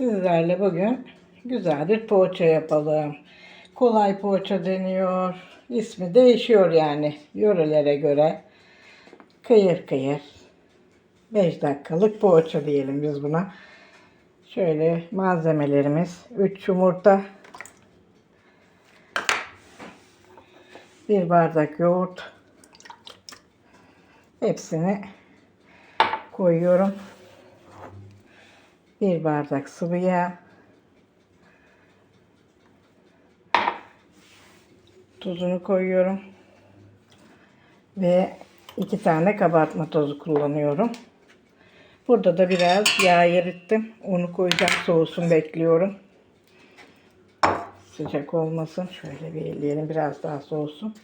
Sizlerle bugün güzel bir poğaça yapalım. Kolay poğaça deniyor. İsmi değişiyor yani yörelere göre. Kıyır kıyır. 5 dakikalık poğaça diyelim biz buna. Şöyle malzemelerimiz 3 yumurta, 1 bardak yoğurt. Hepsini koyuyorum. 1 bardak sıvı yağ. Tuzunu koyuyorum. Ve 2 tane kabartma tozu kullanıyorum. Burada da biraz yağ erittim. Onu koyacağım soğusun bekliyorum. Sıcak olmasın. Şöyle bir elleyelim biraz daha soğusun.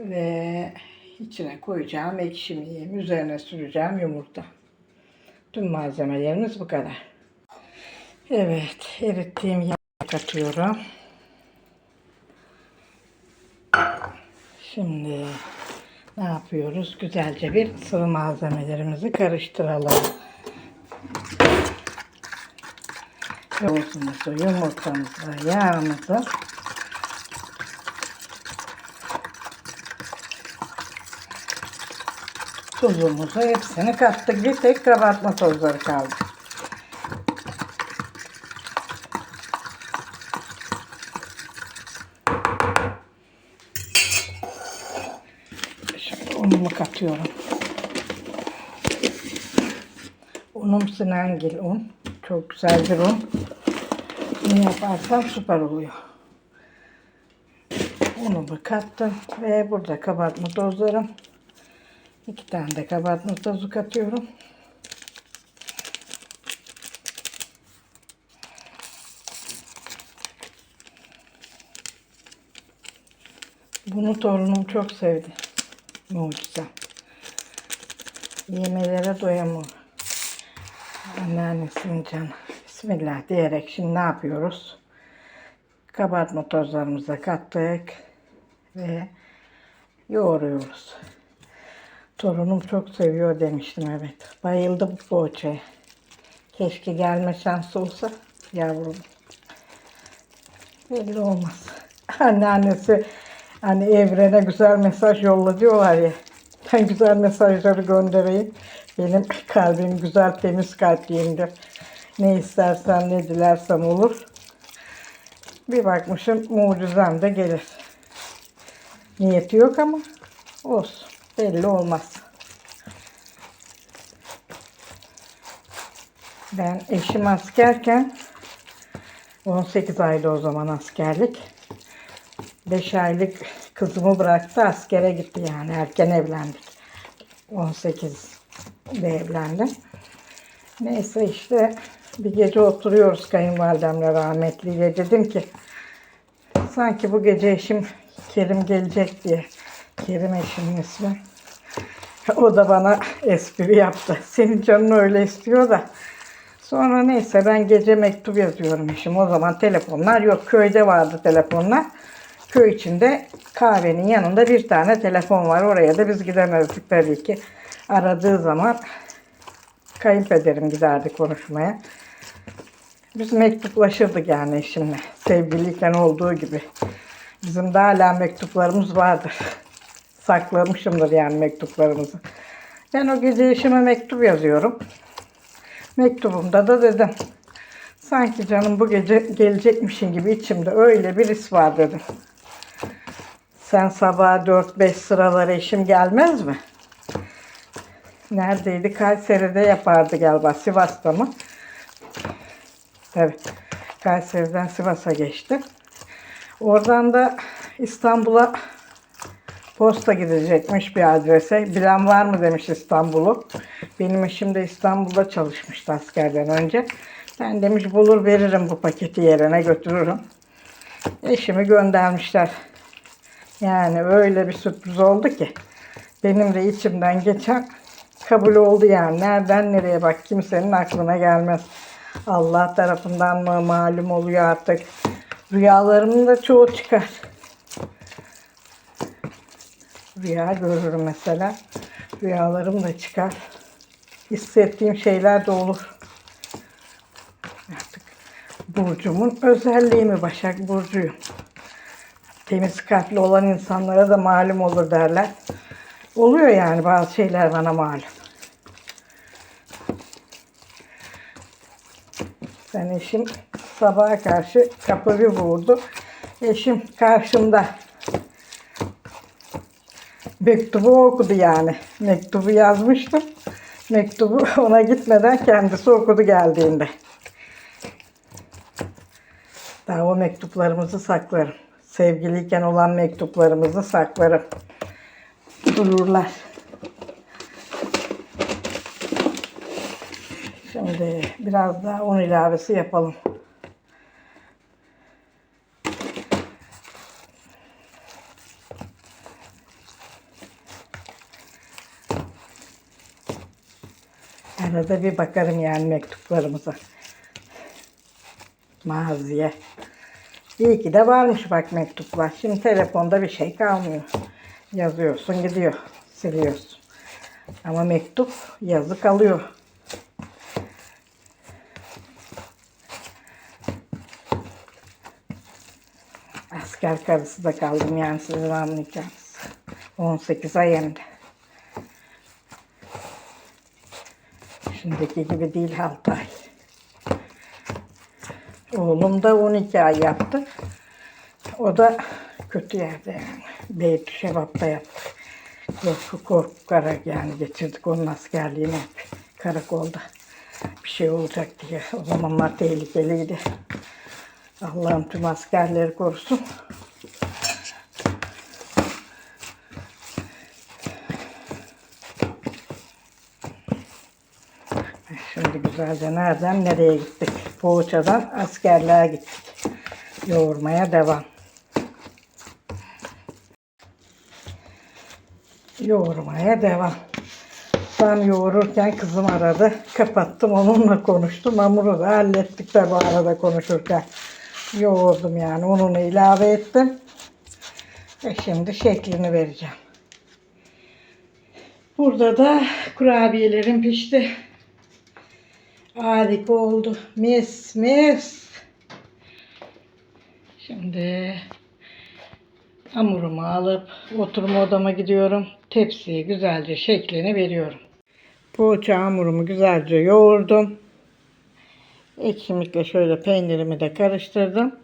Ve içine koyacağım ekşimiyim. Üzerine süreceğim yumurta. Tüm malzemelerimiz bu kadar. Evet, erittiğim yağı katıyorum. Şimdi ne yapıyoruz? Güzelce bir sıvı malzemelerimizi karıştıralım. Yoğurdumuzu, yumurtamızı, yağımızı tuzumuzu hepsini kattık. Bir tek kabartma tozları kaldı. Şimdi unumu katıyorum. Unum Sinangil un. Çok güzel bir un. Ne yaparsam süper oluyor. Unumu kattım ve burada kabartma tozlarım. İki tane de kabartma tozu katıyorum. Bunu torunum çok sevdi. Mucize. Yemelere doyamıyor. Anneannesinin canı. Bismillah diyerek şimdi ne yapıyoruz? Kabartma tozlarımızı da kattık. Ve yoğuruyoruz. Torunum çok seviyor demiştim evet. Bayıldı bu poğaçaya. Keşke gelme şansı olsa yavrum. Belli olmaz. Anneannesi hani evrene güzel mesaj yolla diyorlar ya. Ben güzel mesajları göndereyim. Benim kalbim güzel temiz kalpliyimdir. Ne istersen ne dilersem olur. Bir bakmışım mucizem de gelir. Niyeti yok ama olsun. Belli olmaz. Ben eşim askerken 18 ayda o zaman askerlik. 5 aylık kızımı bıraktı askere gitti yani erken evlendik. 18'de evlendim. Neyse işte bir gece oturuyoruz kayınvalidemle rahmetliyle dedim ki sanki bu gece eşim Kerim gelecek diye. Kerim eşimin ismi. O da bana espri yaptı. Senin canın öyle istiyor da. Sonra neyse ben gece mektup yazıyorum eşim. O zaman telefonlar yok. Köyde vardı telefonlar. Köy içinde kahvenin yanında bir tane telefon var. Oraya da biz gidemezdik tabii ki. Aradığı zaman kayınpederim giderdi konuşmaya. Biz mektuplaşırdık yani eşimle. Sevgiliyken olduğu gibi. Bizim de hala mektuplarımız vardır. Saklamışımdır yani mektuplarımızı. Ben o gece eşime mektup yazıyorum. Mektubumda da dedim. Sanki canım bu gece gelecekmişin gibi içimde öyle bir his var dedim. Sen sabah 4-5 sıralar eşim gelmez mi? Neredeydi? Kayseri'de yapardı galiba. Sivas'ta mı? Evet. Kayseri'den Sivas'a geçti. Oradan da İstanbul'a posta gidecekmiş bir adrese. Bilen var mı demiş İstanbul'u. Benim eşim de İstanbul'da çalışmıştı askerden önce. Ben demiş bulur veririm bu paketi yerine götürürüm. Eşimi göndermişler. Yani öyle bir sürpriz oldu ki. Benim de içimden geçen kabul oldu yani. Nereden nereye bak kimsenin aklına gelmez. Allah tarafından mı malum oluyor artık. Rüyalarımın da çoğu çıkar. Rüya görürüm mesela. Rüyalarım da çıkar. Hissettiğim şeyler de olur. Artık burcumun özelliği mi Başak Burcu'yum. Temiz kalpli olan insanlara da malum olur derler. Oluyor yani bazı şeyler bana malum. Ben eşim sabaha karşı kapı bir vurdu. Eşim karşımda. Mektubu okudu yani. Mektubu yazmıştım. Mektubu ona gitmeden kendisi okudu geldiğinde. Daha o mektuplarımızı saklarım. Sevgiliyken olan mektuplarımızı saklarım. Dururlar. Şimdi biraz daha un ilavesi yapalım. Arada bir bakarım yani mektuplarımıza. Maziye. İyi ki de varmış bak mektuplar. Şimdi telefonda bir şey kalmıyor. Yazıyorsun gidiyor. Siliyorsun. Ama mektup yazı kalıyor. Asker karısı da kaldım yani sizin anlayacağınız. 18 ay hem de. Şimdiki gibi değil 6 ay. Oğlum da 12 ay yaptı. O da kötü yerde yani. Beyt Şevap'ta yaptı. Korku korkarak yani geçirdik onun askerliğini hep karakolda. Bir şey olacak diye. O zamanlar tehlikeliydi. Allah'ım tüm askerleri korusun. Şimdi güzelce nereden nereye gittik? Poğaçadan askerliğe gittik. Yoğurmaya devam. Yoğurmaya devam. Tam yoğururken kızım aradı. Kapattım onunla konuştum. Hamuru da hallettik de bu arada konuşurken. Yoğurdum yani. Ununu ilave ettim. Ve şimdi şeklini vereceğim. Burada da kurabiyelerim pişti. Harika oldu. Mis mis. Şimdi hamurumu alıp oturma odama gidiyorum. Tepsiye güzelce şeklini veriyorum. Poğaça hamurumu güzelce yoğurdum. Ekşimlikle şöyle peynirimi de karıştırdım.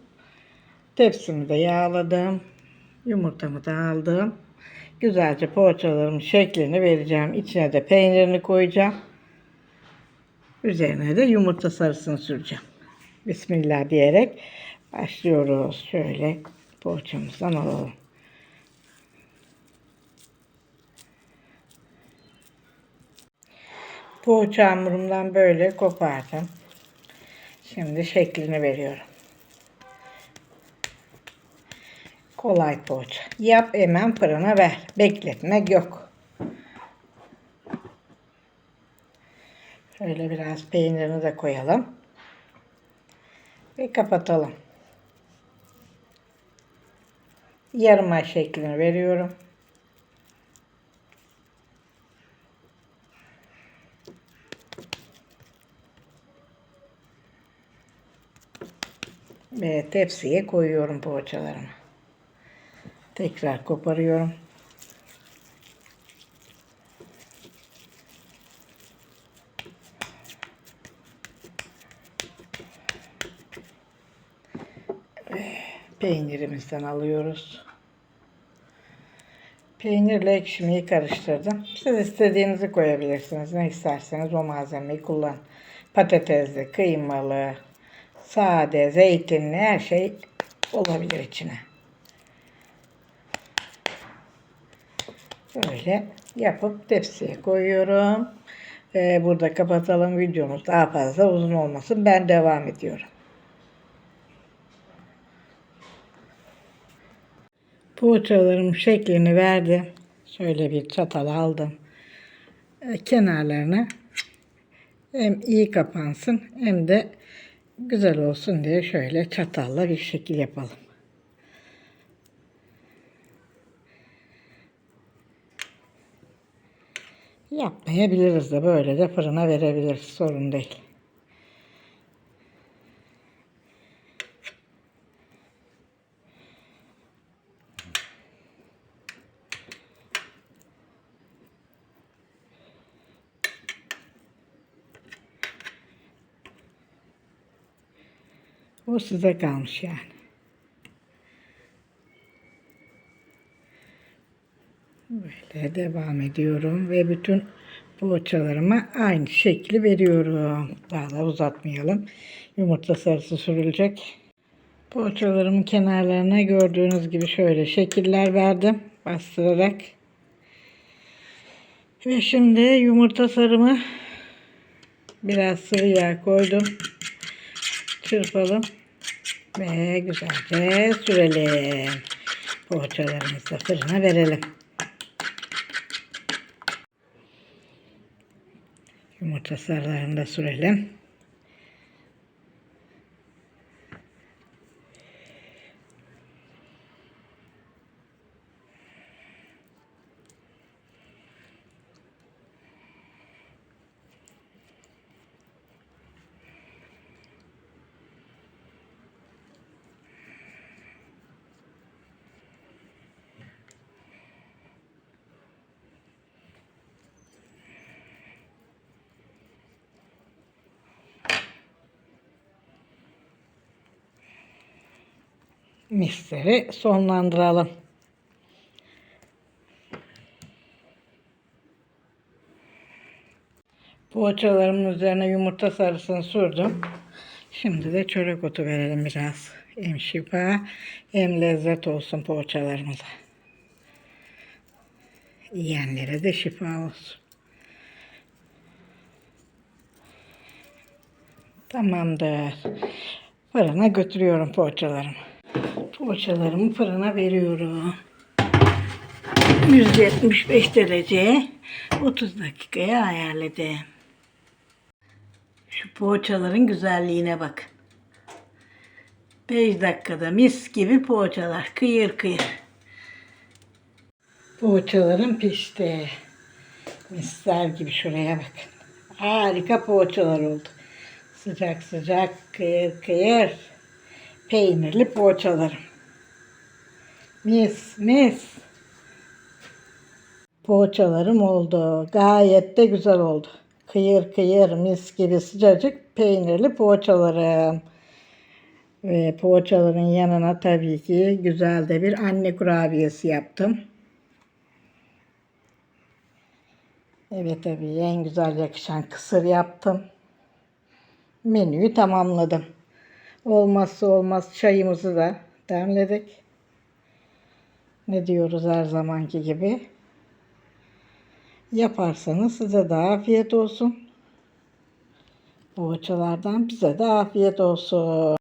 Tepsimi de yağladım. Yumurtamı da aldım. Güzelce poğaçalarımın şeklini vereceğim. İçine de peynirini koyacağım. Üzerine de yumurta sarısını süreceğim. Bismillah diyerek başlıyoruz. Şöyle poğaçamızdan alalım. Poğaça hamurumdan böyle kopardım. Şimdi şeklini veriyorum. Kolay poğaça. Yap hemen fırına ver. Bekletmek yok. Şöyle biraz peynirini de koyalım. Ve kapatalım. Yarım ay şeklini veriyorum. Ve tepsiye koyuyorum poğaçalarımı. Tekrar koparıyorum. Peynirimizden alıyoruz. Peynirle ekşimeyi karıştırdım. Siz istediğinizi koyabilirsiniz. Ne isterseniz o malzemeyi kullan. Patatesli, kıymalı, sade, zeytinli her şey olabilir içine. Böyle yapıp tepsiye koyuyorum. Ee, burada kapatalım videomuz daha fazla uzun olmasın. Ben devam ediyorum. Poğaçalarım şeklini verdim. Şöyle bir çatal aldım. Ee, kenarlarına hem iyi kapansın hem de güzel olsun diye şöyle çatalla bir şekil yapalım. Yapmayabiliriz de böyle de fırına verebiliriz. Sorun değil. O size kalmış yani. Böyle devam ediyorum ve bütün poğaçalarıma aynı şekli veriyorum. Daha da uzatmayalım. Yumurta sarısı sürülecek. Poğaçalarımın kenarlarına gördüğünüz gibi şöyle şekiller verdim bastırarak. Ve şimdi yumurta sarımı biraz sıvı yağ koydum. Çırpalım ve güzelce sürelim. Poğaçalarımızı fırına verelim. Yumurta sarılarını da sürelim. Misleri sonlandıralım. Poğaçalarımın üzerine yumurta sarısını sürdüm. Şimdi de çörek otu verelim biraz. Hem şifa hem lezzet olsun poğaçalarımıza. Yiyenlere de şifa olsun. Tamamdır. Fırına götürüyorum poğaçalarımı. Poğaçalarımı fırına veriyorum. 175 derece 30 dakikaya ayarladım. Şu poğaçaların güzelliğine bak. 5 dakikada mis gibi poğaçalar kıyır kıyır. Poğaçalarım pişti. Misler gibi şuraya bakın. Harika poğaçalar oldu. Sıcak sıcak kıyır kıyır. Peynirli poğaçalarım. Mis mis. Poğaçalarım oldu. Gayet de güzel oldu. Kıyır kıyır mis gibi sıcacık peynirli poğaçalarım. Ve poğaçaların yanına tabii ki güzel de bir anne kurabiyesi yaptım. Evet tabii en güzel yakışan kısır yaptım. Menüyü tamamladım. Olmazsa olmaz çayımızı da demledik. Ne diyoruz her zamanki gibi. Yaparsanız size de afiyet olsun. Poğaçalardan bize de afiyet olsun.